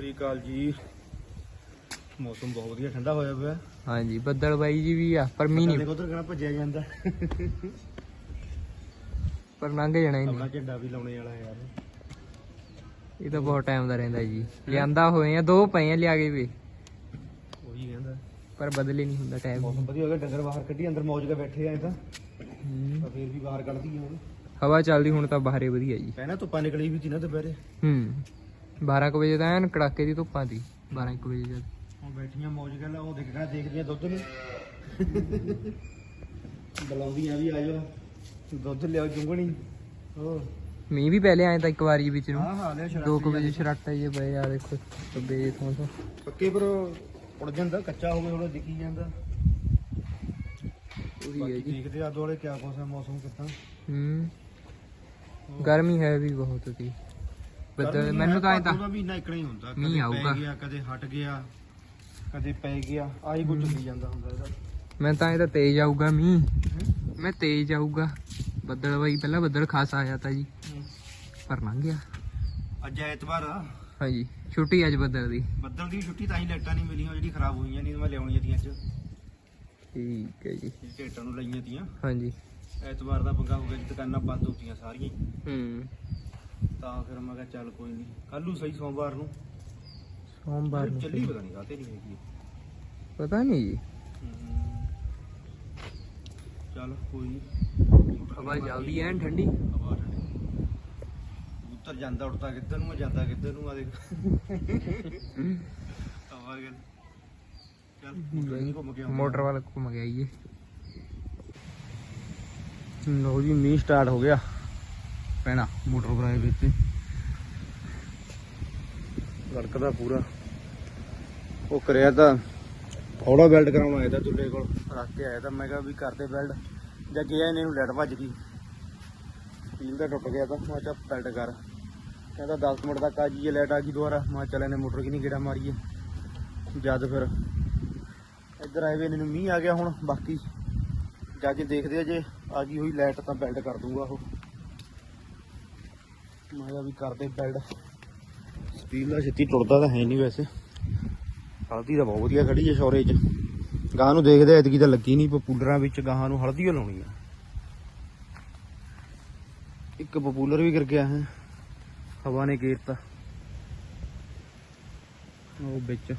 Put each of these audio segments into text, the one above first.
ਸ੍ਰੀ ਅਕਾਲ ਜੀ। ਮੌਸਮ ਬਹੁਤ ਵਧੀਆ ਠੰਡਾ ਹੋਇਆ ਪਿਆ। ਹਾਂਜੀ ਬੱਦਲ ਬਾਈ ਜੀ ਵੀ ਆ ਪਰ ਮੀਂਹ ਨਹੀਂ ਦੇਖੋ ਉਧਰ ਭੱਜਿਆ ਜਾਂਦਾ। ਪਰ ਲੰਘ ਜਾਣਾ ਹੀ ਆਪਣਾ ਨਹੀਂ ਝੰਡਾ ਵੀ ਲਾਉਣੇ ਵਾਲਾ ਯਾਰ। ਇਹ ਤਾਂ ਬਹੁਤ ਟਾਈਮ ਦਾ ਰਹਿੰਦਾ ਜੀ। ਲਿਆਂਦਾ ਹੋਏ ਆ ਦੋ ਪਏ ਆ ਲਿਆ ਕੇ ਵੀ। ਉਹੀ ਕਹਿੰਦਾ। ਪਰ ਬਦਲੇ ਨਹੀਂ ਹੁੰਦਾ ਟਾਈਮ ਮੌਸਮ ਵਧੀਆ ਹੋ ਗਿਆ ਡੰਗਰ ਬਾਹਰ ਕੱਢੀ ਅੰਦਰ ਮੌਜ ਕੇ ਬੈਠੇ ਆ ਇਹ ਤਾਂ। ਤਾਂ ਫੇਰ ਵੀ ਬਾਹਰ ਕੱਢਦੀ ਆ ਹੁਣ ਹਵਾ ਚੱਲਦੀ ਹੁਣ ਤਾਂ ਬਾਹਰੇ ਵਧੀਆ ਜੀ। ਪਹਿਲਾਂ ਧੁੱਪਾਂ ਨਿਕਲੀ ਵੀ ਸੀ ਨਾ ਦੁਪਹਿਰੇ। ਹੂੰ। 12 ਕੁ ਵਜੇ ਤਾਂ ਐਨ ਕੜਾਕੇ ਦੀ ਧੁੱਪਾਂ ਦੀ 12 ਕੁ ਵਜੇ ਜਦ ਹੁਣ ਬੈਠੀਆਂ ਮੌਜ ਗੱਲ ਉਹ ਦੇਖ ਕੇ ਦੇਖਦੀਆਂ ਦੁੱਧ ਨੂੰ। ਬੁਲਾਉਂਦੀਆਂ ਵੀ ਆ ਜਾਓ। ਦੁੱਧ ਲਿਆਓ ਜੁੰਗਣੀ। ਹੋਰ। ਮੀਂਹ ਵੀ ਪਹਿਲੇ ਆਏ ਤਾਂ ਇੱਕ ਵਾਰੀ ਵਿੱਚ ਨੂੰ। ਹਾਂ ਹਾਂ ਲਿਆ ਸ਼ਰਾਬ 2 ਕੁ ਵਜੇ ਸ਼ਰਾਟਾ ਜੇ ਪਏ ਆ ਦੇਖੋ ਤੱਬੇ ਥੋਂ ਤੋਂ ਪੱਕੇ ਪਰ ਉੜ ਜਾਂਦਾ ਕੱਚਾ ਹੋਵੇ ਥੋੜਾ ਦਿਖੀ ਜਾਂਦਾ। ਉਹੀ ਹੈ ਬਾਕੀ ਜੀ। ਦੇਖਦੇ ਆ ਦੋਲੇ ਕਿਆ ਕੁਛ ਹੈ ਮੌਸਮ ਕਿੱਦਾਂ। ਹੂੰ। ਗਰਮੀ ਹੈ ਵੀ ਬਹੁਤ ਸੀ ਬੱਦਲ ਮੈਨੂੰ ਤਾਂ ਐਂ ਤਾਂ ਉਹਦਾ ਵੀ ਇੰਨਾ ਇਕਣਾ ਹੀ ਹੁੰਦਾ ਮੀਂਹ ਕਦੇ ਆਊਗਾ। ਪੈ ਗਿਆ ਕਦੇ ਹਟ ਗਿਆ ਕਦੇ ਪੈ ਗਿਆ ਆਹੀ ਕੁਝ ਚੱਲੀ ਜਾਂਦਾ ਹੁੰਦਾ ਇਹਦਾ। ਮੈਂ ਤਾਂ ਇਹ ਤਾਂ ਤੇਜ਼ ਆਊਗਾ ਮੀਂਹ। ਮੈਂ ਤੇਜ਼ ਆਊਗਾ। ਬੱਦਲ ਬਾਈ ਪਹਿਲਾਂ ਬੱਦਲ ਖਾਸ ਆਇਆ ਤਾਂ ਜੀ। ਪਰ ਲੰਘ ਗਿਆ। ਅੱਜ ਐਤਵਾਰ ਆ। ਹਾਂਜੀ ਛੁੱਟੀ ਅੱਜ ਬੱਦਲ ਦੀ। ਬੱਦਲ ਦੀ ਛੁੱਟੀ ਤਾਂ ਹੀ ਲਾਈਟਾਂ ਨਹੀਂ ਮਿਲੀਆਂ ਜਿਹੜੀ ਖਰਾਬ ਹੋਈਆਂ ਨਹੀਂ ਤਾਂ ਮੈਂ ਲਿਆਉਣੀਆਂ ਤੀਆਂ ਅੱਜ। ਠੀਕ ਹੈ ਜੀ। ਢੇਟਾਂ ਨੂੰ ਲਈਆਂ ਤੀਆਂ। ਹਾਂਜੀ। ਐਤਵਾਰ ਦਾ ਪੰਗਾ ਹੋ ਗਿਆ ਜੀ ਦੁਕਾਨਾਂ ਬੰਦ ਹੁੰਦੀਆਂ ਸਾਰੀਆਂ ਹੀ। ਹੂੰ। ਤਾਂ ਫਿਰ ਮੈਂ ਕਿਹਾ ਚੱਲ ਕੋਈ ਨਹੀਂ ਕੱਲੂ ਸਹੀ ਸੋਮਵਾਰ ਨੂੰ। ਸੋਮਵਾਰ ਨੂੰ ਚੱਲੀ ਪਤਾ ਨਹੀਂ ਕਾਤੇ ਨਹੀਂ ਹੈਗੀ। ਪਤਾ ਨਹੀਂ ਜੀ। ਚੱਲ ਕੋਈ ਨਹੀਂ ਹਵਾ ਚੱਲਦੀ ਐਨ ਠੰਡੀ। ਹਵਾ ਠੰਡੀ। ਉੱਤਰ ਜਾਂਦਾ ਉੜਦਾ ਕਿੱਧਰ ਨੂੰ ਆ, ਜਾਂਦਾ ਕਿੱਧਰ ਨੂੰ ਆ ਦੇਖ। ਹਵਾ ਗੱਲ ਚੱਲ ਮੋਟਰ ਨਹੀਂ ਘੁੰਮ ਕੇ ਆਉਂਦੇ। ਮੋਟਰ ਵੱਲ ਘੁੰਮ ਗਿਆ ਜੀ ਲੋ ਜੀ ਮੀਂਹ ਸਟਾਰਟ ਹੋ ਗਿਆ। ਪੈਣਾ ਮੋਟਰ ਬਰਾਏ ਵਿੱਚ। ਲੜਕਦਾ ਪੂਰਾ। ਉਹ ਕਰਿਆ ਤਾਂ ਥੋੜਾ ਬੈਲਟ ਕਰਾਉਣ ਆਇਆ ਤਾਂ ਦੁੱਲੇ ਕੋਲ। ਰੱਖ ਕੇ ਆਇਆ ਤਾਂ ਮੈਂ ਕਿਹਾ ਵੀ ਕਰਦੇ ਬੈਲਟ ਜਾਂ ਗਿਆ ਇਹਨੇ ਨੂੰ ਲੈਟ ਭੱਜ ਗਈ। ਸਟੀਲ ਦਾ ਟੁੱਟ ਗਿਆ ਤਾਂ ਮੈਂ ਕਿਹਾ ਬੈਲਟ ਕਰ। ਕਹਿੰਦਾ 10 ਮਿੰਟ ਤੱਕ ਆ ਜੀ ਲੈਟ ਆ ਗਈ ਦੁਬਾਰਾ। ਮੈਂ ਚੱਲ ਇਹਨੇ ਮੋਟਰ ਕਿ ਨਹੀਂ ਗੇੜਾ ਮਾਰੀਏ। ਜਦ ਫਿਰ ਇੱਧਰ ਆਏ ਵੇ ਇਹਨੂੰ ਮੀਂਹ ਆ ਗਿਆ ਹੁਣ ਬਾਕੀ। ਜਾ ਕੇ ਦੇਖਦੇ ਆ ਜੇ ਆ ਗਈ ਹੋਈ ਲਾਈਟ ਤਾਂ ਬਿਲਡ ਕਰ ਦੂੰਗਾ ਉਹ। ਮੈਂ ਕਿਹਾ ਵੀ ਕਰਦੇ ਬਿਲਡ ਸਟੀਲ ਦਾ ਛੇਤੀ ਟੁੱਟਦਾ ਤਾਂ ਹੈ ਨਹੀਂ ਵੈਸੇ। ਹਲਦੀ ਤਾਂ ਬਹੁਤ ਵਧੀਆ ਖੜੀ ਹੈ ਸ਼ੌਰੇ 'ਚ। ਗਾਂ ਨੂੰ ਦੇਖਦੇ ਐਤਕੀ ਤਾਂ ਲੱਗੀ ਨਹੀਂ ਪਪੂਲਰਾਂ ਵਿੱਚ ਗਾਹਾਂ ਨੂੰ ਹਲਦੀ ਓ ਲਾਉਣੀ ਆ। ਇੱਕ ਪਪੂਲਰ ਵੀ ਗਿਰ ਗਿਆ ਹੈ। ਹਵਾ ਨੇ ਗੇਰਤਾ ਉਹ ਵਿੱਚ।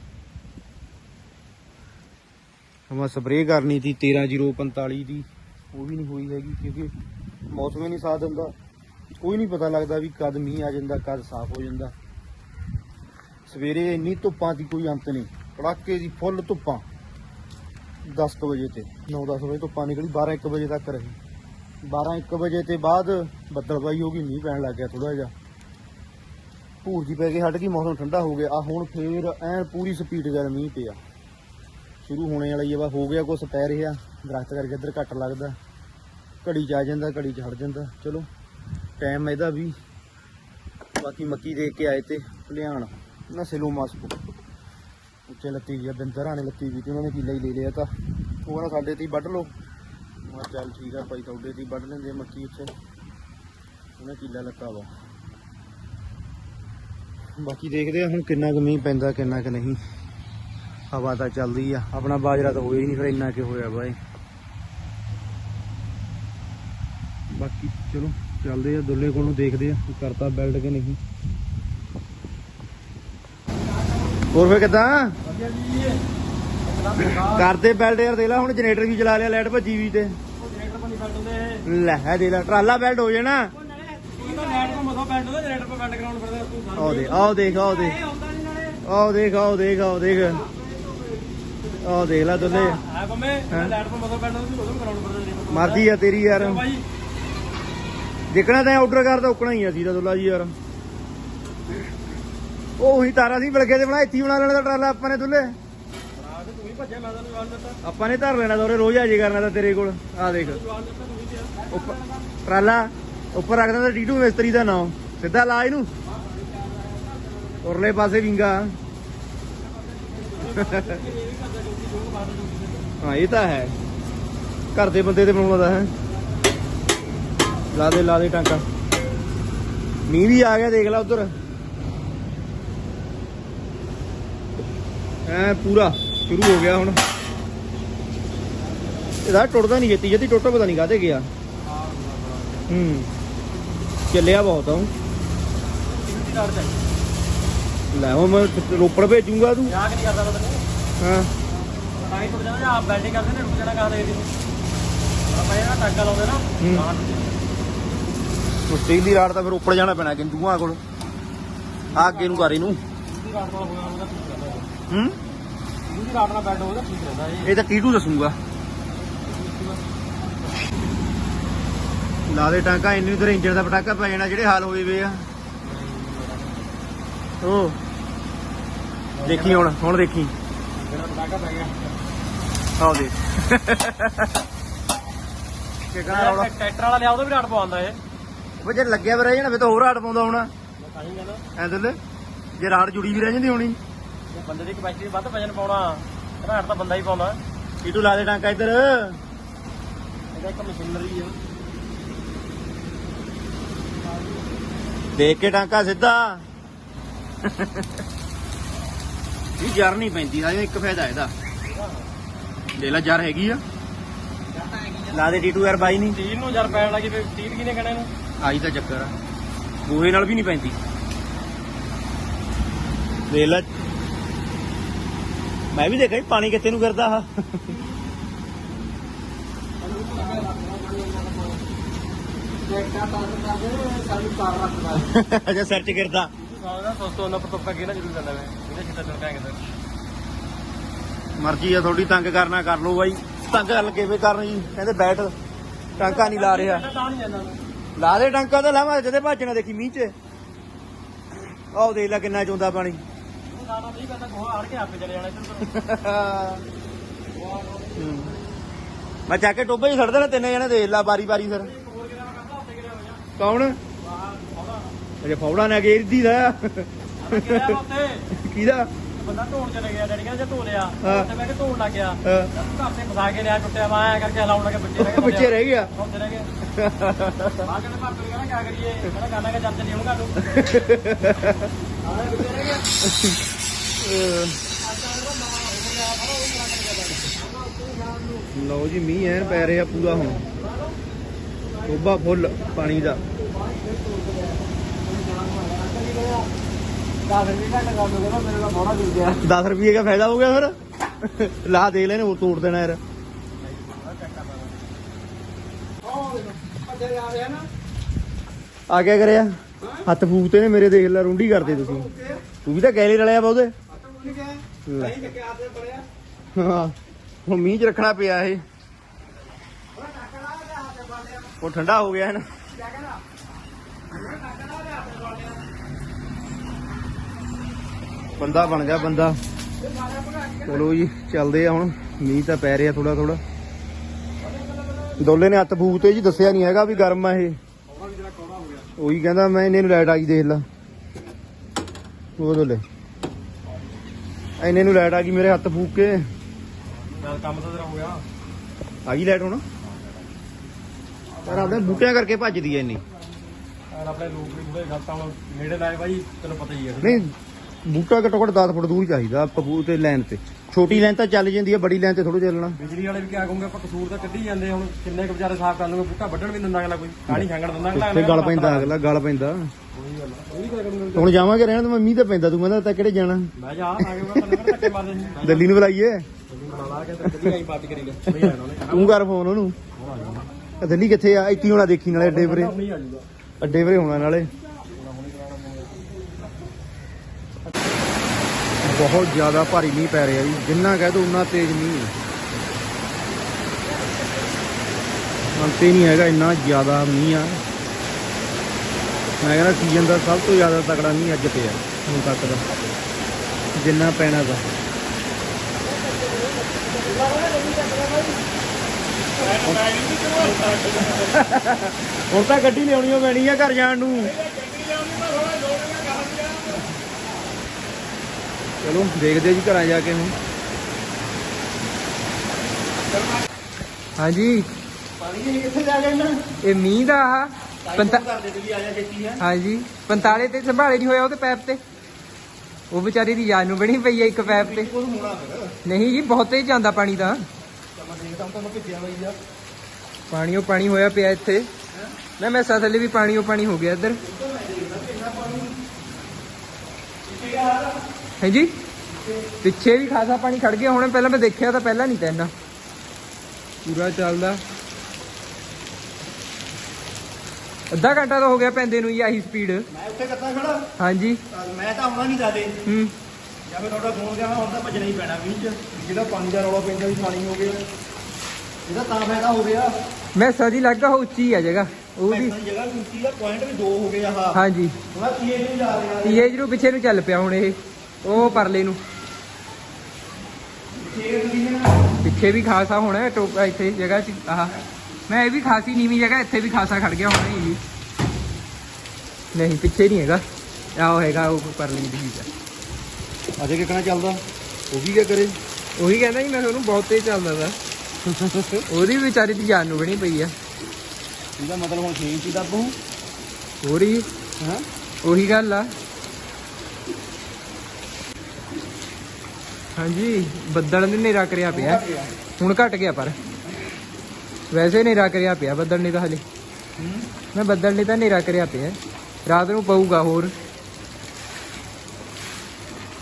ਹਵਾ ਸਪਰੇਅ ਕਰਨੀ ਸੀ 13045 ਦੀ। ਉਹ ਵੀ ਨਹੀਂ ਹੋਈ ਹੈਗੀ ਕਿਉਂਕਿ ਮੌਸਮ ਹੀ ਨਹੀਂ ਸਾਥ ਦਿੰਦਾ। ਕੋਈ ਨਹੀਂ ਪਤਾ ਲੱਗਦਾ ਵੀ ਕਦ ਮੀਂਹ ਆ ਜਾਂਦਾ, ਕਦ ਸਾਫ਼ ਹੋ ਜਾਂਦਾ। ਸਵੇਰੇ ਇੰਨੀ ਧੁੱਪਾਂ ਦੀ ਕੋਈ ਅੰਤ ਨਹੀਂ। ਕੜਾਕੇ ਦੀ ਫੁੱਲ ਧੁੱਪਾਂ। 10 ਕੁ ਵਜੇ ਤੇ 9-10 ਵਜੇ ਧੁੱਪਾਂ ਨਿਕਲੀ 12-1 ਵਜੇ ਤੱਕ ਰਹੀ। 12-1 ਵਜੇ ਤੇ ਬਾਅਦ ਬੱਦਲਬਾਈ ਹੋ ਗਈ, ਮੀਂਹ ਪੈਣ ਲੱਗ ਗਿਆ ਥੋੜਾ ਜਿਹਾ। ਭੂਰ ਜੀ ਪੈ ਕੇ ਹਟ ਗਈ, ਮੌਸਮ ਠੰਡਾ ਹੋ ਗਿਆ। ਆ ਹੁਣ ਫੇਰ ਐਨ ਪੂਰੀ ਸਪੀਡ ਨਾਲ ਮੀਂਹ ਪਿਆ। ਸ਼ੁਰੂ ਹੋਣੇ ਵਾਲਾ ਹੀ ਆ, ਵਾ ਹੋ ਗਿਆ ਕੁਛ, ਪੈ ਰਿਹਾ। ਦਰਖਤ ਕਰਕੇ ਇੱਧਰ ਘੱਟ ਲੱਗਦਾ। ਘੜੀ ਚ ਆ ਜਾਂਦਾ, ਘੜੀ ਚ ਹਟ ਜਾਂਦਾ। ਚਲੋ। ਟਾਈਮ ਇਹਦਾ ਵੀ। ਬਾਕੀ ਮੱਕੀ ਦੇਖ ਕੇ ਆਏ ਤੇ ਲਿਆਣ ਨਾ ਸਿਲੋ ਮਾਸਕੋ ਉੱਚੇ ਲੱਤੀ ਜੀ ਬਿੰਦਰਾਂ ਨੇ ਲੱਤੀ ਵੀ ਤੇ ਉਹਨਾਂ ਨੇ ਕੀਲਾ ਹੀ ਲੈ ਲਿਆ ਤਾਂ। ਉਹ ਕਹਿੰਦਾ ਸਾਡੇ ਤੇ ਹੀ ਵੱਢ ਲਓ। ਮੈਂ ਚੱਲ ਠੀਕ ਆ ਭਾਈ, ਤੁਹਾਡੇ ਤੇ ਹੀ ਵੱਢ ਲੈਂਦੇ ਮੱਕੀ ਉੱਥੇ। ਉਹਨੇ ਕੀਲਾ ਲੱਤਾ ਵਾ। ਬਾਕੀ ਦੇਖਦੇ ਆ ਹੁਣ ਕਿੰਨਾ ਕੁ ਮੀਂਹ ਪੈਂਦਾ, ਕਿੰਨਾ ਕੁ ਨਹੀਂ। ਹਵਾ ਤਾਂ ਚੱਲਦੀ ਆ। ਆਪਣਾ ਬਾਜਰਾ ਤਾਂ ਹੋਇਆ ਹੀ ਨਹੀਂ ਫਿਰ ਇੰਨਾ ਕਿ ਹੋਇਆ ਬਾਏ ਬਾਕੀ ਚਲੋ। ਚੱਲਦੇ ਆ ਦੁੱਲੇ ਕੋਲ ਨੂੰ ਦੇਖਦੇ ਆ ਕਰਤਾ ਬਿਲਡ ਕਿ ਨਹੀਂ। ਹੋਰ ਫੇ ਕਿਦਾਂ? ਕਰਦੇ ਬਿਲਡ ਯਾਰ ਦੇ ਲਾ ਹੁਣ ਜਨਰੇਟਰ ਵੀ ਚਲਾ ਲਿਆ ਲਾਈਟ ਭੱਜੀ ਵੀ ਤੇ। ਲੈ ਦੇ ਲਾ ਟਰਾਲਾ ਬਿਲਡ ਹੋ ਜਾਣਾ। ਆਓ ਦੇ ਆਓ ਦੇਖ ਆਓ ਦੇਖ। ਆਓ ਦੇਖ ਆਓ ਦੇਖ ਆਓ ਦੇਖ। ਆਓ ਦੇਖ ਲੈ ਦੁੱਲੇ। ਮਰਦੀ ਆ ਤੇਰੀ ਯਾਰ। ਦੇਖਣਾ ਤਾਂ ਆਰਡਰ ਕਰਦਾ, ਉਕਣਾ ਹੀ ਆ ਸੀ ਤਾਂ ਦੁੱਲਾ ਜੀ ਯਾਰ। ਉਹ ਉਹੀ ਤਾਰਾ ਸੀ ਬਿਲਗੇ ਤੇ ਬਣਾ, ਇੱਥੇ ਬਣਾ ਲੈਣਾ ਤਾਂ ਟਰਾਲਾ ਆਪਾਂ ਨੇ ਦੁੱਲੇ। ਆਪਾਂ ਨੇ ਧਰ ਲੈਣਾ ਤਾਂ ਰੋਜ਼ ਆ ਕਰਨਾ ਤਾਂ ਤੇਰੇ ਕੋਲ। ਆ ਦੇਖ। ਉੱਪਰ ਟਰਾਲਾ ਉੱਪਰ ਰੱਖਦਾ ਦਿੰਦਾ ਟੀਟੂ ਮਿਸਤਰੀ ਦਾ ਨਾਮ। ਸਿੱਧਾ ਲਾ ਇਹਨੂੰ। ਉਰਲੇ ਪਾਸੇ ਵਿੰਗਾ। ਹਾਂ, ਇਹ ਤਾਂ ਹੈ। ਘਰ ਦੇ ਬੰਦੇ ਤੇ ਬਣਾਉਂਦਾ ਹੈ। ਲਾ ਦੇ ਲਾ ਦੇ ਟਾਂਕਾ। ਮੀਂਹ ਵੀ ਆ ਗਿਆ ਦੇਖ ਲੈ ਉਧਰ। ਐ ਪੂਰਾ ਸ਼ੁਰੂ ਹੋ ਗਿਆ ਹੁਣ। ਇਹਦਾ ਟੁੱਟਦਾ ਨਹੀਂ ਜੇਤੀ ਜੇਤੀ ਟੁੱਟ ਪਤਾ ਨਹੀਂ ਕਾਹਤੇ ਗਿਆ। ਹੂੰ ਚੱਲਿਆ ਬਹੁਤ ਆ। ਲੈ ਹੁਣ ਮੈਂ ਰੋਪੜ ਭੇਜੂਗਾ ਤੂੰ। ਯਾਦ ਨਹੀਂ ਕਰਦਾ ਤੈਨੂੰ ਹਾਂ। ਤਾਂ ਹੀ ਟੁੱਟ ਜਾਣਾ ਆਪ ਬੈਲਡਿੰਗ ਕਰਦੇ ਨੇ ਰੁਕ ਜਾਣਾ ਕਹਾਂ ਦੇ ਦੀ ਆਪਾਂ ਇਹ ਟਾਂਕਾ ਲਾਉਂਦੇ ਨਾ। ਸਟੀਲ ਦੀ ਰਾੜ ਤਾਂ ਫਿਰ ਉੱਪਰ ਜਾਣਾ ਪੈਣਾ ਕਿੰਦੂਆਂ ਕੋਲ। ਆ ਅੱਗੇ ਨੂੰ ਕਰ ਇਹਨੂੰ। ਦੀ ਰਾਤ ਨਾਲ ਹੋਇਆ ਉਹਦਾ ਠੀਕ ਰਹਿੰਦਾ ਹੂੰ? ਦੀ ਰਾਤ ਨਾਲ ਬੈੱਡ ਉਹਦਾ ਠੀਕ ਰਹਿੰਦਾ ਇਹ। ਤਾਂ ਟੀਟੂ ਦੱਸੂਗਾ। ਲਾ ਦੇ ਟਾਂਕਾ ਇੰਨੀ ਤੇਰੇ ਇੰਜਣ ਦਾ ਪਟਾਕਾ ਪੈ ਜਾਣਾ ਜਿਹੜੇ ਹਾਲ ਹੋਏ ਵੇ ਆ। ਉਹ ਦੇਖੀ ਹੁਣ ਹੁਣ ਦੇਖੀ। ਮੇਰਾ ਟਾਂਕਾ ਪੈ ਗਿਆ। ਆਓ ਦੇ ਕਿ ਕਹਣਾ ਰੌਲਾ ਟਰੈਕਟਰ ਵਾਲਾ ਲਿਆ ਉਹਦਾ ਵੀ ਰਾਟ ਪਵਾਉਂਦਾ ਇਹ। ਉਹ ਜੇ ਲੱਗਿਆ ਵੀ ਰਹਿ ਜਾਣਾ ਫਿਰ ਤਾਂ ਹੋਰ ਹਾਟ ਪਾਉਂਦਾ ਹੋਣਾ। ਤਾਂ ਹੀ ਕਹਿੰਦਾ। ਐ ਦਿਲ ਜੇ ਰਾੜ ਜੁੜੀ ਵੀ ਰਹਿ ਜਾਂਦੀ ਹੋਣੀ। ਜੇ ਬੰਦੇ ਦੀ ਕਪੈਸਿਟੀ ਵੱਧ ਵਜਨ ਪਾਉਣਾ ਰਾਟ ਤਾਂ ਬੰਦਾ ਹੀ ਪਾਉਂਦਾ। ਟੀਟੂ ਲਾ ਦੇ ਟਾਂਕਾ ਇੱਧਰ। ਇਹਦਾ ਇੱਕ ਮਸ਼ੀਨਰੀ ਆ। ਦੇਖ ਕੇ ਟਾਂਕਾ ਸਿੱਧਾ। ਇਹ ਜਰ ਨਹੀਂ ਪੈਂਦੀ ਹਾਂ ਇੱਕ ਫਾਇਦਾ ਇਹਦਾ। ਲੈ ਲੈ ਜਰ ਹੈਗੀ ਆ। ਲਾ ਦੇ ਟੀ2 ਯਾਰ ਬਾਈ ਨਹੀਂ ਸਟੀਲ ਨੂੰ ਜਰ ਪੈਣ ਲੱਗੀ ਫਿਰ ਸਟੀਲ ਕਿਨੇ ਕਹਣੇ ਨੂੰ ਆਈ ਤਾਂ ਚੱਕਰ ਆ। ਗੋਹੇ ਨਾਲ ਵੀ ਨਹੀਂ ਪੈਂਦੀ। ਲੈ ਲੈ। ਮੈਂ ਵੀ ਦੇਖਿਆ ਸੀ ਪਾਣੀ ਕਿੱਥੇ ਨੂੰ ਫਿਰਦਾ ਆ ਅਜਾ ਸਿਰ ਚ ਗਿਰਦਾ। ਮਰਜ਼ੀ ਆ ਥੋੜੀ ਤੰਗ ਕਰਨਾ ਕਰ ਲਓ ਬਾਈ। ਤੰਗ ਲੱਗੇ ਵੇ ਕਰਨ? ਜੀ ਕਹਿੰਦੇ ਬੈਠ। ਟਾਂਕਾ ਨਹੀਂ ਲਾ ਰਿਹਾ। ਲਾ ਦੇ ਟਾਂਕਾ ਤਾਂ ਲਾਵਾਂ ਜਦੇ ਭਾਜਣਾ ਦੇਖੀ ਮੀਂਹ ਚ। ਆਹ ਦੇਖ ਲੈ ਕਿੰਨਾ ਚੋਂਦਾ ਪਾਣੀ। ਉਹ ਸਾਡਾ ਨਹੀਂ ਕਹਿੰਦਾ ਗੋਹਾ ਆੜ ਕੇ ਆਪੇ ਚਲੇ ਜਾਣਾ ਇੱਧਰ ਹੂੰ। ਮੈਂ ਚੱਕ ਕੇ ਟੋਬੇ 'ਚ ਛੱਡ ਦੇਣਾ ਤਿੰਨੇ ਜਣੇ ਦੇਖ ਲਾ ਬਾਰੀ ਬਾਰੀ ਫਿਰ। ਕੌਣ? ਅਜੇ ਫੌੜਾ ਨਾ ਗੇਰਦੀ ਦਾ। ਕਿਹਾ ਉੱਥੇ ਕਿਹਦਾ? ਬੰਦਾ ਢੋਣ ਚਲੇ ਗਿਆ ਡੈਡੀ ਕਹਿੰਦਾ ਜੇ ਧੋ ਲਿਆ ਹਾਂ। ਉੱਥੇ ਮੈਂ ਕਿ ਧੋਣ ਲੱਗ ਗਿਆ। ਹਾਂ। ਘਰ ਤੇ ਫਸਾ ਕੇ ਲਿਆ ਟੁੱਟਿਆ ਵਾ ਐ ਕਰਕੇ ਹਲਾਉਣ ਲੱਗੇ ਬੱਚੇ ਰਹਿ ਗਏ। ਪਿੱਛੇ ਰਹਿ ਗਿਆ। ਉੱਥੇ ਰਹਿ ਗਏ। ਬਾਹਰ ਕਹਿੰਦੇ ਭਾਪੇ ਨੂੰ ਕਹਿੰਦਾ ਕੀ ਕਰੀਏ? ਕਹਿੰਦਾ ਗਾਣਾ ਕਿ ਜਦ ਚੱਲੀ ਹੁਣ ਘਰ ਨੂੰ ਆਹ ਬੱਚੇ ਰਹਿ ਗਏ। ਲਓ ਜੀ ਮੀਂਹ ਐਨ ਪੈ ਰਿਹਾ ਪੂਰਾ ਹੁਣ। ਟੋਬਾ ਫੁੱਲ ਪਾਣੀ ਦਾ। 10 ਰੁਪਏ ਘੰਟਾ ਕੰਮ ਕਰਦਾ ਮੇਰੇ ਨਾਲ ਬੋੜਾ ਜੁੜ ਗਿਆ 10 ਰੁਪਏ ਦਾ ਫਾਇਦਾ ਹੋ ਗਿਆ ਫਿਰ? ਲਾ ਦੇ ਲੈਨੇ ਹੋਰ ਤੋੜ ਦੇਣਾ ਯਾਰ। ਆ ਗਿਆ ਕਰਿਆ? ਹੱਥ ਫੂਕਤੇ ਨੇ ਮੇਰੇ, ਦੇਖ ਲੈ, ਰੁੰਡੀ ਕਰਦੇ ਤੁਸੀਂ। ਤੂੰ ਵੀ ਤਾਂ ਗੈਲੇ ਰਲਿਆ ਬਹੁਤੇ ਹਾਂ, ਹੁਣ ਮੀਂਹ ਚ ਰੱਖਣਾ ਪਿਆ ਇਹ। ਉਹ ਠੰਡਾ ਹੋ ਗਿਆ ਹੈ ਨਾ। ਬੰਦਾ ਬਣ ਗਿਆ ਬੰਦਾ। ਚਲੋ ਜੀ ਚੱਲਦੇ ਆ ਹੁਣ। ਮੀਂਹ ਤਾਂ ਪੈ ਰਿਹਾ ਥੋੜਾ ਥੋੜਾ ਦੋਲੇ ਨੇ ਹੱਥ ਫੂਕਤੇ ਜੀ ਦੱਸਿਆ ਨਹੀਂ ਹੈਗਾ ਵੀ ਗਰਮ ਆ ਇਹ। ਉਹੀ ਕਹਿੰਦਾ ਮੈਂ ਇਹਨੇ ਨੂੰ ਲਾਈਟ ਆ ਗਈ ਦੇਖ ਲਾ। ਉਹ ਦੋਲੇ ਇਹਨੇ ਨੂੰ ਲਾਈਟ ਆ ਗਈ ਮੇਰੇ ਹੱਥ ਫੂਕ ਕੇ। ਨਾਲ ਕੰਮ ਤਾਂ ਤੇਰਾ ਹੋ ਗਿਆ। ਆ ਗਈ ਲਾਈਟ ਹੁਣ। ਪਰ ਆਪਣੇ ਬੂਟਿਆਂ ਕਰਕੇ ਭੱਜਦੀ ਐ ਇੰਨੀ। ਆਪਣੇ ਲੋਕ ਵੀ ਥੋੜੇ ਗਲਤ ਨੇੜੇ ਲਾਏ ਬਾਈ ਤੈਨੂੰ ਪਤਾ ਹੀ ਹੈ ਨਹੀਂ ਬੂਟਾ ਘੱਟੋ ਘੱਟ 10 ਫੁੱਟ ਦੂਰ ਚਾਹੀਦਾ ਪਪੂ ਤੇ ਲਾਈਨ ਤੇ। ਛੋਟੀ ਲਾਈਨ ਤਾਂ ਚੱਲ ਜਾਂਦੀ ਹੈ ਬੜੀ ਲਾਈਨ ਤੇ ਥੋੜਾ ਚੱਲਣਾ। ਬਿਜਲੀ ਵਾਲੇ ਵੀ ਕਿਆ ਕਹੂੰਗੇ ਆਪਾਂ ਕਸੂਰ ਤਾਂ ਕੱਢੀ ਜਾਂਦੇ ਹੁਣ। ਕਿੰਨੇ ਕੁ ਵਿਚਾਰੇ ਸਾਫ਼ ਕਰ ਲੂਗੇ ਬੂਟਾ ਵੱਢਣ ਵੀ ਦਿੰਦਾ ਅਗਲਾ ਕੋਈ। ਕਾਣੀ ਖੰਗਣ ਦਿੰਦਾ ਅਗਲਾ ਤੇ ਗਲ ਪੈਂਦਾ ਅਗਲਾ ਗਲ ਪੈਂਦਾ। ਹੁਣ ਜਾਵਾਂਗੇ ਰਹਿਣ ਤਾਂ ਮੀਂਹ ਤਾਂ ਪੈਂਦਾ ਤੂੰ ਕਹਿੰਦਾ ਤਾਂ ਕਿਹੜੇ ਜਾਣਾ? ਮੈਂ ਜਾ ਆ ਗਿਆ ਮੈਂ ਤੈਨੂੰ ਧੱਕੇ ਮਾਰਦੇ ਦਿੱਲੀ ਨੂੰ ਬੁਲਾਈਏ। ਕੇ ਤੇ ਕਰੀ ਫੋਨ ਉਹਨੂੰ। ਦਿੱਲੀ ਕਿੱਥੇ ਆ? ਇੱਥੇ ਹੋਣਾ ਦੇਖੀ ਨਾਲੇ ਅੱਡੇ ਵਰੇ। ਅੱਡੇ ਵਰੇ ਹੋਣਾ ਨਾਲੇ। ਬਹੁਤ ਜ਼ਿਆਦਾ ਭਾਰੀ ਮੀਂਹ ਪੈ ਰਿਹਾ ਜੀ। ਜਿੰਨਾ ਕਹਿ ਦੋ ਉਨਾ ਤੇਜ਼ ਮੀਂਹ ਅੰਤ ਹੀ ਨਹੀਂ ਹੈਗਾ, ਇੰਨਾ ਜ਼ਿਆਦਾ ਮੀਂਹ ਆ। ਮੈਂ ਕਹਿੰਦਾ ਸੀਜ਼ਨ ਦਾ ਸਭ ਤੋਂ ਜ਼ਿਆਦਾ ਤਕੜਾ ਮੀਂਹ ਅੱਜ ਪਿਆ, ਹੁਣ ਤੱਕ ਦਾ। ਜਿੰਨਾ ਪੈਣਾ ਦਾ ਹੁਣ ਤਾਂ ਗੱਡੀ ਲਿਆਉਣੀ ਪੈਣੀ ਆ ਘਰ ਜਾਣ ਨੂੰ। ਚਲੋ, ਦੇਖਦੇ ਜੀ ਘਰਾਂ ਜਾ ਕੇ ਹੁਣ। ਹਾਂਜੀ। ਪਾਣੀ ਕਿੱਥੇ ਜਾ ਗਏ ਇਹ ਮੀਂਹ ਦਾ ਆ ਤੇ ਹਾਂਜੀ। 45 ਤੇ ਸੰਭਾਲੇ ਨਹੀਂ ਹੋਇਆ ਉਹਦੇ ਪੈਪ ਤੇ। ਉਹ ਵਿਚਾਰੀ ਦੀ ਯਾਦ ਨੂੰ ਬਣੀ ਪਈ ਆ ਇੱਕ ਪੈਪ ਤੇ। ਨਹੀਂ ਜੀ, ਬਹੁਤ ਤੇਜ਼ ਜਾਂਦਾ ਪਾਣੀ ਤਾਂ। ਪਾਣੀ ਉਹ ਪਾਣੀ ਹੋਇਆ ਪਿਆ ਇੱਥੇ। ਨਾ, ਮੈਂ ਥੱਲੇ ਵੀ ਪਾਣੀ ਉਹ ਪਾਣੀ ਹੋ ਗਿਆ ਇੱਧਰ। ਹਾਂਜੀ ਪਿੱਛੇ ਵੀ ਖਾਸਾ ਪਾਣੀ ਖੜ ਗਿਆ ਹੁਣ ਪਹਿਲਾਂ ਮੈਂ ਦੇਖਿਆ ਤਾਂ ਪਹਿਲਾਂ ਨਹੀਂ ਤਾਂ ਇੰਨਾ। ਪੂਰਾ ਚੱਲਦਾ। ਅੱਧਾ ਘੰਟਾ ਤਾਂ ਹੋ ਗਿਆ ਪੈਂਦੇ ਨੂੰ ਜੀ ਆਹੀ ਸਪੀਡ ਮੈਂ ਉੱਥੇ ਕਰਦਾ ਖੜਾ ਹਾਂਜੀ। ਮੈਂ ਤਾਂ ਆਉਣਾ ਨਹੀਂ ਜਾਦੇ ਹੂੰ। ਜਾਂ ਫਿਰ ਤੁਹਾਡਾ ਫੋਨ ਗਿਆ ਹੁਣ ਤਾਂ ਭੱਜਣਾ ਹੀ ਪੈਣਾ ਚ ਜਿਹੜਾ ਪਾਣੀ ਦਾ ਰੌਲਾ ਪੈਂਦਾ ਵੀ ਪਾਣੀ ਹੋ ਗਿਆ। ਇਹਦਾ ਤਾਂ ਫਾਇਦਾ ਹੋ ਗਿਆ। ਮੈਂ ਸਦੀ ਲੱਗਾ ਹੋ ਉੱਚੀ ਆ ਜਗ੍ਹਾ। ਉਹ ਵੀ ਪੈਸਾ ਦੀ ਜਗ੍ਹਾ ਉੱਚੀ ਦਾ ਪੁਆਇੰਟ ਵੀ ਦੋ ਹੋ ਗਏ ਆਹ। ਹਾਂਜੀ। ਹੁਣ ਆਹ ਤੀਏ ਨੂੰ ਜਾ ਰਿਹਾ ਤੀਏ ਨੂੰ ਪਿੱਛੇ ਨੂੰ ਚੱਲ ਪਿਆ ਹੁਣ ਇਹ। ਉਹ ਪਰਲੇ ਨੂੰ। ਦੀ ਪਿੱਛੇ ਵੀ ਖਾਸਾ ਹੋਣਾ ਟੋਕਾ ਇੱਥੇ ਜਗ੍ਹਾ 'ਚ ਆਹ। ਮੈਂ ਇਹ ਵੀ ਖਾਸੀ ਨੀਵੀਂ ਜਗ੍ਹਾ ਇੱਥੇ ਵੀ ਖਾਸਾ ਖੜ ਗਿਆ ਹੋਣਾ ਜੀ ਨਹੀਂ ਪਿੱਛੇ ਨਹੀਂ ਹੈਗਾ। ਆਹ ਹੈਗਾ ਉਹ ਪਰਲੀ ਦੀ ਚੀਜ਼ ਅਜੇ ਕਿਕਣਾ ਚੱਲਦਾ? ਉਹ ਵੀ ਕੀ ਕਰੇ? ਉਹੀ ਕਹਿੰਦਾ ਜੀ ਮੈਂ ਤੁਹਾਨੂੰ ਬਹੁਤ ਤੇਜ਼ ਚੱਲਦਾ ਤਾ ਉਹਦੀ ਵਿਚਾਰੀ ਦੀ ਜਾਨ ਨੂੰ ਬਣੀ ਪਈ ਆ। ਇਹਦਾ ਮਤਲਬ ਹੁਣ 6 ਇੰਚ ਦੱਬ ਹੋਰ ਹਾਂ? ਉਹੀ ਗੱਲ ਆ। ਹਾਂਜੀ, ਬੱਦਲ ਨੇ ਨੇਰਾ ਕਰਿਆ ਪਿਆ। ਹੁਣ ਘਟ ਗਿਆ ਪਰ। ਵੈਸੇ ਨੇਰਾ ਕਰਿਆ ਪਿਆ, ਬੱਦਲ ਨੇ ਤਾਂ ਹਲੇ। ਮੈਂ ਬੱਦਲ ਨੇ ਤਾਂ ਨੇਰਾ ਕਰਿਆ ਪਿਆ। ਰਾਤ ਨੂੰ ਪਊਗਾ ਹੋਰ।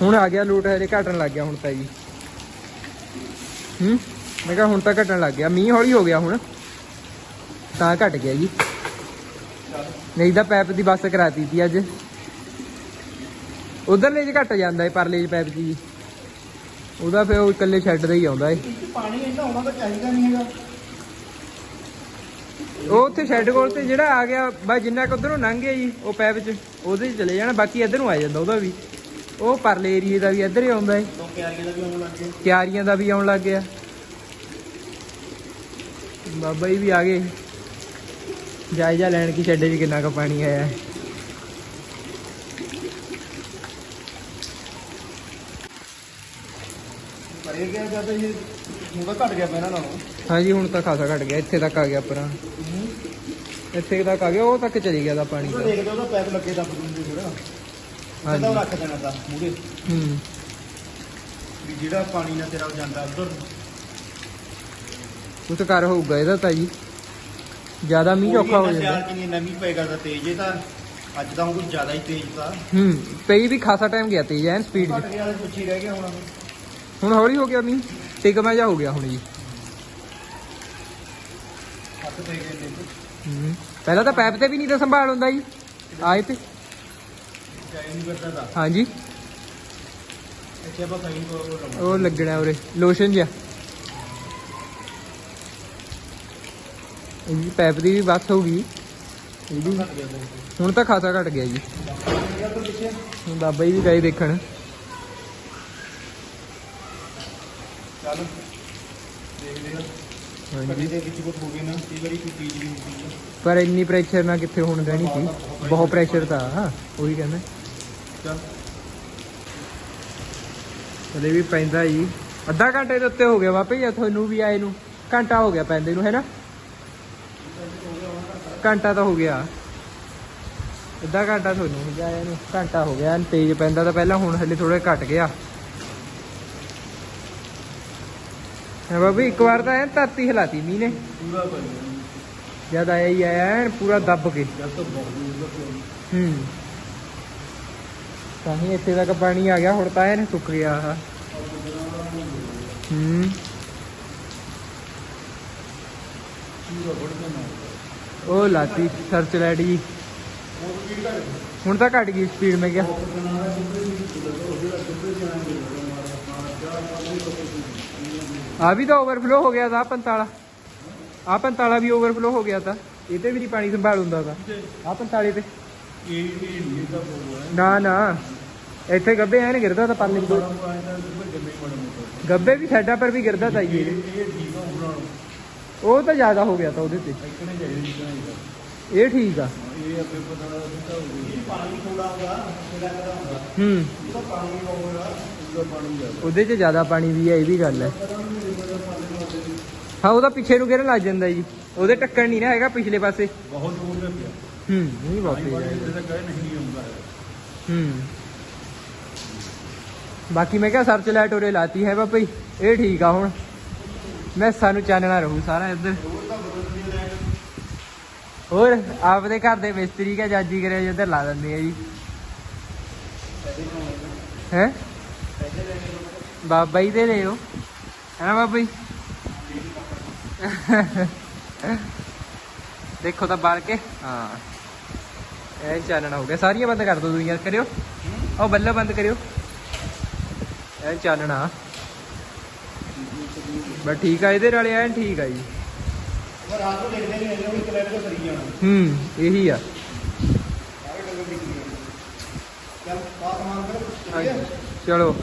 ਹੁਣ ਆ ਗਿਆ, ਲੋਟ ਹਲੇ ਘਟਣ ਲੱਗ ਗਿਆ ਹੁਣ ਤਾਂ ਜੀ। ਹੂੰ, ਮੈਂ ਕਿਹਾ ਹੁਣ ਤਾਂ ਘਟਣ ਲੱਗ ਗਿਆ। ਮੀਂਹ ਹੌਲੀ ਹੋ ਗਿਆ ਹੁਣ। ਤਾਂ ਘਟ ਗਿਆ ਜੀ। ਨਹੀਂ ਤਾਂ ਪੈਪ ਦੀ ਬੱਸ ਕਰਾਤੀ ਸੀ ਅੱਜ। ਉਧਰਲੇ ਚ ਘਟ ਜਾਂਦਾ ਏ, ਪਰਲੇ ਚ ਪੈਪ ਦੀ ਜੀ। ਉਹਦਾ ਫਿਰ ਉਹ ਇਕੱਲੇ ਛੱਡ ਦਾ ਹੀ ਆਉਂਦਾ ਏ। ਪਾਣੀ ਇੰਨਾ ਹੋਣਾ ਤਾਂ ਚਾਹੀਦਾ ਨਹੀਂ ਹੈਗਾ। ਉਹ ਉੱਥੇ ਸ਼ੈੱਡ ਕੋਲ ਤੇ ਜਿਹੜਾ ਆ ਗਿਆ ਬਸ ਜਿੰਨਾ ਕੁ ਉਧਰੋਂ ਲੰਘ ਗਿਆ ਜੀ ਉਹ ਪੈਪ 'ਚ ਉਹਦੇ 'ਚ ਚਲੇ ਜਾਣਾ ਬਾਕੀ ਇੱਧਰ ਨੂੰ ਆ ਜਾਂਦਾ ਉਹਦਾ ਵੀ। ਉਹ ਪਰਲੇ ਏਰੀਏ ਦਾ ਵੀ ਇੱਧਰ ਹੀ ਆਉਂਦਾ ਏ। ਦੋ ਕਿਆਰੀਆਂ ਦਾ ਵੀ ਆਉਣ ਲੱਗ ਗਿਆ। ਕਿਆਰੀਆਂ ਦਾ ਵੀ ਆਉਣ ਲੱਗ ਗਿਆ। ਬਾਬਾ ਜੀ ਵੀ ਆ ਗਏ। ਜਾਇਜ਼ਾ ਲੈਣ ਕੀ ਛੱਡੇ 'ਚ ਕਿੰਨਾ ਕੁ ਪਾਣੀ ਆਇਆ। ਹੈ ਕਰੇ ਗਿਆ ਜਦ ਇਹ ਹੁਣ ਤਾਂ ਘਟ ਗਿਆ ਪਹਿਲਾਂ ਨਾਲੋਂ। ਹਾਂਜੀ ਹੁਣ ਤਾਂ ਖਾਸਾ ਘਟ ਗਿਆ ਇੱਥੇ ਤੱਕ ਆ ਗਿਆ ਪਰਾਂ। ਇੱਥੇ ਤੱਕ ਆ ਗਿਆ ਉਹ ਤੱਕ ਚਲੀ ਗਿਆ ਦਾ ਪਾਣੀ ਉਹ ਦਾ ਦੇਖਦੇ ਉਹਦਾ ਪੈਪ ਲੱਗੇ ਦੱਬ ਦਿੰਦੇ ਥੋੜਾ ਹਾਂਜੀ। ਉਹਦਾ ਰੱਖ ਦੇਣਾ ਤਾਂ ਮੂਰੇ ਹੂੰ। ਵੀ ਜਿਹੜਾ ਪਾਣੀ ਨਾਲ ਤੇਰਾ ਜਾਂਦਾ ਉਧਰ। ਉਹ ਤਾਂ ਕਰ ਹੋਊਗਾ ਇਹਦਾ ਤਾਂ ਜੀ। ਜ਼ਿਆਦਾ ਮੀਂਹ ਔਖਾ ਹੋ ਜਾਂਦਾ। ਸਿਆਲ ਚ ਨਹੀਂ ਨਮੀ ਪਏਗਾ ਤਾਂ ਤੇਜ਼ ਇਹ ਤਾਂ। ਅੱਜ ਤਾਂ ਹੁਣ ਕੁਝ ਜ਼ਿਆਦਾ ਹੀ ਤੇਜ਼ ਤਾਂ। ਹੂੰ ਪਈ ਵੀ ਖਾਸਾ ਟਾਈਮ ਗਿਆ ਤੇਜ਼ ਐਨ ਸਪੀਡ ਘਟ 'ਚ। ਗਿਆ ਤੇ ਪਿੱਛੇ ਰਹਿ ਗਿਆ ਹੁਣ। ਹੁਣ ਹੌਲੀ ਹੋ ਗਿਆ ਮੀਂਹ ਟਿਕਮਾ ਜਾ ਹੋ ਗਿਆ ਹੁਣ ਜੀ। ਹੂੰ, ਪਹਿਲਾਂ ਤਾਂ ਪੈਪ ਤੇ ਵੀ ਨਹੀਂ ਤਾਂ ਸੰਭਾਲ ਹੁੰਦਾ ਜੀ ਆਏ ਤੇ ਚਾਹੀ ਹਾਂਜੀ। ਉਹ ਲੱਗਣਾ ਉਰੇ ਲੋਸ਼ਨ ਜਿਹਾ। ਇਹ ਪੈਪ ਦੀ ਵੀ ਬਸ ਹੋ ਗਈ। ਹੁਣ ਤਾਂ ਖਾਸਾ ਘਟ ਗਿਆ ਜੀ। ਹੁਣ ਬਾਬਾ ਜੀ ਵੀ ਗਏ ਦੇਖਣ। ਦੇਖਦੇ ਹਾਂ। ਹਾਂਜੀ। ਕਦੇ ਦੇ ਵਿੱਚ ਕੁਝ ਹੋ ਗਿਆ ਨਾ ਕਈ ਵਾਰੀ ਕੋਈ ਚੀਜ਼ ਵੀ ਹੁੰਦੀ ਹੈ ਪਰ ਇੰਨੀ ਪ੍ਰੈਸ਼ਰ ਨਾਲ ਕਿੱਥੇ ਹੋਣ ਰਹਿਣੀ ਸੀ? ਬਹੁਤ ਪ੍ਰੈਸ਼ਰ ਤਾਂ ਹਾਂ ਉਹੀ ਕਹਿੰਦਾ। ਚੱਲ। ਵੀ ਪੈਂਦਾ ਜੀ। ਅੱਧਾ ਘੰਟੇ ਦੇ ਉੱਤੇ ਹੋ ਗਿਆ ਵਾਪਸ ਜਾਂ ਤੁਹਾਨੂੰ ਵੀ ਆਏ ਨੂੰ? ਘੰਟਾ ਹੋ ਗਿਆ ਪੈਂਦੇ ਨੂੰ ਹੈ ਨਾ ਘੰਟਾ ਤਾਂ ਹੋ ਗਿਆ। ਅੱਧਾ ਘੰਟਾ ਤੁਹਾਨੂੰ ਹੋ ਗਿਆ ਘੰਟਾ ਹੋ ਗਿਆ। ਤੇਜ਼ ਪੈਂਦਾ ਤਾਂ ਪਹਿਲਾਂ ਹੁਣ ਹਲੇ ਥੋੜਾ ਘਟ ਗਿਆ। ਹੈ ਬਾਬੀ ਇੱਕ ਵਾਰ ਤਾਂ ਐ ਧਰਤੀ ਹਿਲਾਤੀ ਮੀਂਹ ਨੇ। ਪੂਰਾ ਬਣ ਜਦ ਆਇਆ ਹੀ ਆਇਆ ਐਨ ਪੂਰਾ ਦੱਬ ਕੇ। ਜਦ ਬਹੁਤ ਹੂੰ ਤਾਂ ਹੀ ਇੱਥੇ ਤੱਕ ਪਾਣੀ ਆ ਗਿਆ ਹੁਣ ਤਾਂ ਐਨ ਸੁੱਕ ਗਿਆ ਆਹ। ਹੂੰ। ਉਹ ਲਾਤੀ ਸਰਚ ਲਾਈਟ ਜੀ। ਹੁਣ ਤਾਂ ਘਟ ਗਈ ਸਪੀਡ ਮੈਂ ਕਿਹਾ। ਆ ਵੀ ਤਾਂ ਓਵਰਫਲੋ ਹੋ ਗਿਆ ਦਾ ਪੰਤਾਲਾ। ਆ ਪੰਤਾਲਾ ਵੀ ਓਵਰਫਲੋ ਹੋ ਗਿਆ ਤਾਂ। ਇਹਤੇ ਵੀ ਨਹੀਂ ਪਾਣੀ ਸੰਭਾਲ ਹੁੰਦਾ ਦਾ ਆ ਪੰਤਾਲੇ ਤੇ। ਨਾ ਨਾ। ਇੱਥੇ ਗੱਬੇ ਐਨ ਗਿਰਦਾ ਤਾਂ ਪਾਣੀ ਤੋਂ ਗੱਬੇ ਵੀ ਸਾਡਾ ਪਰ ਵੀ ਗਿਰਦਾ ਤਾਂ ਇਹ ਉਹ ਤਾਂ ਜ਼ਿਆਦਾ ਹੋ ਗਿਆ ਤਾਂ ਉਹਦੇ ਤੇ। ਇਹ ਠੀਕ ਆ। ਇਹ ਆਪੇ ਪਤਾ ਨਹੀਂ ਹੁੰਦਾ ਹੂੰ। ਉਹਦੇ 'ਚ ਜ਼ਿਆਦਾ ਪਾਣੀ ਵੀ ਹੈ ਇਹ ਵੀ ਗੱਲ ਹੈ ਹਾਂ ਉਹਦਾ ਪਿੱਛੇ ਨੂੰ ਗਿਰਨ ਲੱਗ ਜਾਂਦਾ ਜੀ। ਉਹਦੇ ਟੱਕਰ ਨਹੀਂ ਨਾ ਹੈਗਾ ਪਿਛਲੇ ਪਾਸੇ। ਬਹੁਤ ਦਾ ਪਿਆ। ਹੂੰ ਨਹੀਂ ਹੈ। ਨਹੀਂ ਹੁੰਦਾ ਹੈ। ਬਾਕੀ ਮੈਂ ਕਿਹਾ ਸਰਚ ਲਾਈਟ ਉਰੇ ਲਾਤੀ ਹੈ ਬਾਬਾ ਜੀ। ਇਹ ਠੀਕ ਆ ਹੁਣ। ਮੈਂ ਸਾਨੂੰ ਚਾਨਣਾ ਰਹੂ ਸਾਰਾ ਇੱਧਰ। ਹੋਰ ਆਪਦੇ ਘਰ ਦੇ ਮਿਸਤਰੀ ਕਾ ਜਾਜੀ ਕਰਿਆ ਜੀ ਉੱਧਰ ਲਾ ਦਿੰਦੇ ਆ ਜੀ। ਹੈ? ਬਾਬਾ ਜੀ ਦੇ ਲਿਓ ਹੈ ਬਾਬਾ ਜੀ? ਦੇਖੋ ਤਾਂ ਬਾਲ ਕੇ। ਹਾਂ। ਇਹ ਚਾਨਣਾ ਹੋ ਗਿਆ ਸਾਰੀਆਂ ਬੰਦ ਕਰ ਦੋ ਦੁਨੀਆ ਕਰਿਓ। ਉਹ ਬੱਲੇ ਬੰਦ ਕਰਿਓ। ਇਹ ਚਾਨਣਾ। ਬਸ ਠੀਕ ਆ ਇਹਦੇ ਵਾਲੇ ਐਨ ਠੀਕ ਆ ਜੀ। ਪਰ ਰਾਤ ਨੂੰ ਦੇਖਦੇ ਨਹੀਂ ਇਹਨੂੰ ਇੱਕ ਲਾਈਟ ਤੋਂ ਸਰੀ ਜਾਣਾ। ਹੂੰ ਇਹੀ ਆ। ਚੱਲ ਮਾਰ ਕਰੋ